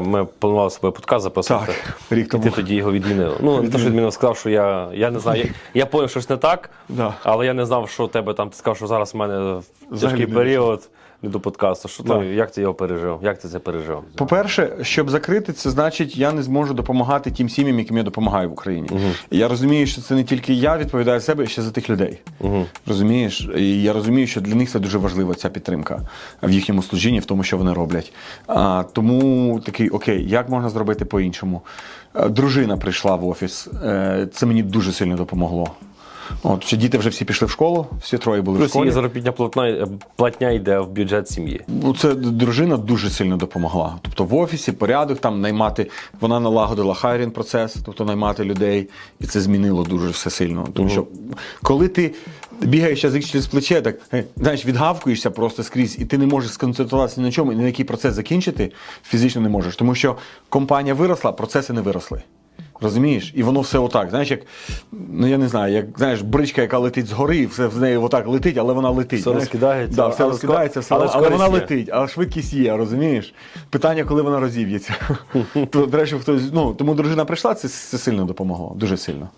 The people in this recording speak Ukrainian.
ми планували себе подкаст записати. Так, рік І ти тоді його відмінив. Ну, не те, що відмінив, сказав, що я, я не знаю. Я, я поняв, що щось не так, Да. але я не знав, що у тебе там. Ти сказав, що зараз в мене тяжкий період не до подкасту. Що ти, як ти його пережив? Як ти це пережив? По-перше, щоб закрити, це значить, я не зможу допомагати тим сім'ям, яким я допомагаю в Україні. І Я розумію, що це не тільки я відповідаю за себе, а ще за тих людей. Розумієш? І я розумію, що для них це дуже важлива ця підтримка в їхньому служінні, в тому, що вони роблять. А, тому такий, окей, як можна зробити по-іншому? Е, Дружина прийшла в офіс. Е, Це мені дуже сильно допомогло. От, що діти вже всі пішли в школу, всі троє були в Плюс школі. її заробітня платня, платня йде в бюджет сім'ї. Ну, це дружина дуже сильно допомогла. Тобто в офісі порядок там наймати, вона налагодила хайрінг процес, тобто наймати людей, і це змінило дуже все сильно. Тому що коли ти бігаєш язик через плече, так е, знаєш, відгавкуєшся просто скрізь, і ти не можеш сконцентруватися ні на чому, і на який процес закінчити, фізично не можеш. Тому що компанія виросла, процеси не виросли. Розумієш? І воно все отак. Знаєш, як ну я не знаю, як знаєш, бричка, яка летить згори, і все в неї отак летить, але вона летить. Все знаєш? розкидається, да, все але розкидається, все, але але, вона є. летить, а швидкість є, розумієш? Питання, коли вона розів'ється. До речі, хтось, ну, тому дружина прийшла, це, це сильно допомогло. Дуже сильно.